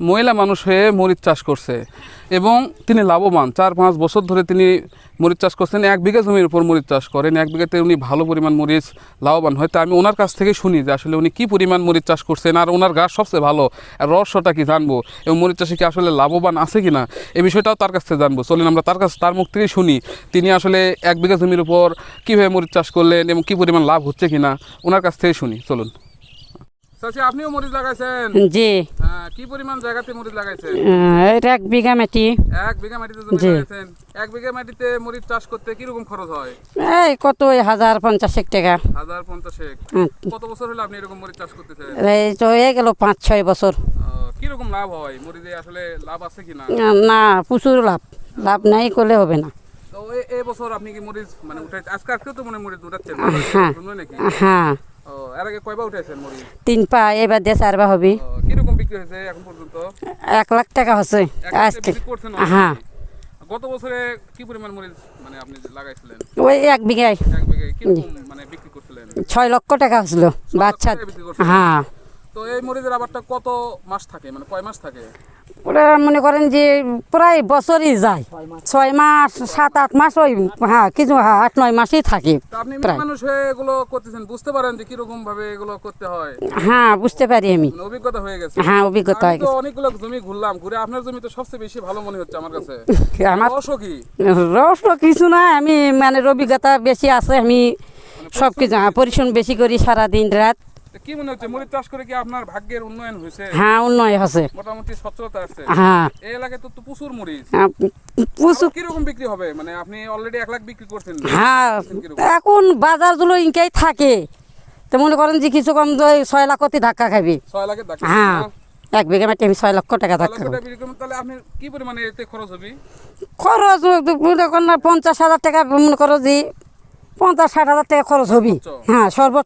মহিলা মানুষ হয়ে মরিচ চাষ করছে এবং তিনি লাভবান। চার, পাঁচ বছর ধরে তিনি মরিচ চাষ করছেন। এক বিঘা জমির উপর মরিচ চাষ করেন। এক বিঘাতে উনি ভালো পরিমাণ মরিচ লাভবান হয়। তা আমি ওনার কাছ থেকে শুনি যে আসলে উনি কী পরিমাণ মরিচ চাষ করছেন আর ওনার গাছ সবচেয়ে ভালো। আর রহস্যটা কি জানব? এবং মরিচ চাষে কি আসলে লাভবান আছে কি না এই বিষয়টাও তার কাছ থেকে জানব। চলেন আমরা তার কাছ তার মুখ থেকেই শুনি তিনি আসলে এক বিঘা জমির উপর কীভাবে মরিচ চাষ করলেন এবং কী পরিমাণ লাভ হচ্ছে কি না ওনার কাছ থেকে শুনি। চলুন। চাচি আপনিও মরিচ লাগাইছেন? জি। হ্যাঁ, কি পরিমাণ জায়গাতে মরিচ লাগাইছেন? এটা এক বিঘা মাটি। এক বিঘা মাটিতে জমি লাগাইছেন এক বিঘা মাটিতে মরিচ চাষ করতে কীরকম খরচ হয়? এই কত হাজার পঞ্চাশ টাকা। হাজার পঞ্চাশেক। হুম। কত বছর হলো আপনি এরকম মরিচ চাষ করতেছেন? এই তো হয়ে গেল পাঁচ ছয় বছর। আহ, কীরকম লাভ হয়? মরিচে আসলে লাভ আছে কিনা আহ, না প্রচুর লাভ। লাভ নাই করলে হবে না। তো এই বছর আপনি কি মরিচ মানে উঠে আজকে আজকে তো মনে মরিচ উঠাচ্ছেন। হ্যাঁ। হ্যাঁ। এর আগে কয়বার তিন পা এবার দিয়ে চারবা হবে। কীরকম বিক্রি হয়েছে এখন পর্যন্ত? এক লাখ টাকা হচ্ছে আজকে। হ্যাঁ। গত বছরে কি পরিমাণ মরিচ মানে আপনি লাগাইছিলেন? ওই এক বিঘায়। এক বিঘায় কীরকম মানে বিক্রি করছিলেন? ছয় লক্ষ টাকা হচ্ছিল বাচ্চা? হ্যাঁ। তো এই মরিচের আবারটা কত মাস থাকে? মানে কয় মাস থাকে? ওরা মনে করেন যে প্রায় বছরই যায়। ছয় মাস সাত আট মাস ওই হ্যাঁ কিছু হ্যাঁ আট নয় মাসই থাকে প্রায়। মানুষ হয়ে এগুলো করতেছেন বুঝতে পারেন যে কীরকম ভাবে এগুলো করতে হয়। হ্যাঁ বুঝতে পারি আমি। মানে অভিজ্ঞতা হয়ে গেছে। হ্যাঁ অভিজ্ঞতা হয়ে গেছে। অনেকগুলো জমি ঘুরলাম ঘুরে আপনার জমি তো সবচেয়ে বেশি ভালো মনে হচ্ছে আমার কাছে। আমার রহস্য কি? রস কিছু না আমি মানে অভিজ্ঞতা বেশি আছে আমি সব কিছু হ্যাঁ পরিশ্রম বেশি করি সারা দিন রাত। কি মনে হচ্ছে? মরিচ চাষ করে কি আপনার ভাগ্যের উন্নয়ন হয়েছে? হ্যাঁ উন্নয় হচ্ছে মোটামুটি সচ্ছলতা আসছে হ্যাঁ। এই এলাকায় তো প্রচুর মরিচ। হ্যাঁ, প্রচুর কীরকম বিক্রি হবে? মানে আপনি অলরেডি এক লাখ বিক্রি করছেন। হ্যাঁ এখন বাজারগুলো ইনকাই থাকে। তো মনে করেন যে কিছু কম ছয় লাখ অতি ধাক্কা খাবি। ছয় লাখের দাম হ্যাঁ এক বিঘা মাটি আমি ছয় লক্ষ টাকা ধাক্কা তাহলে আপনি কি পরিমাণে এতে খরচ হবে? খরচ মনে করেন না পঞ্চাশ হাজার টাকা মনে করো যে পঞ্চাশ ষাট হাজার টাকা খরচ হবি। সর্বোচ্চ? হ্যাঁ সর্বোচ্চ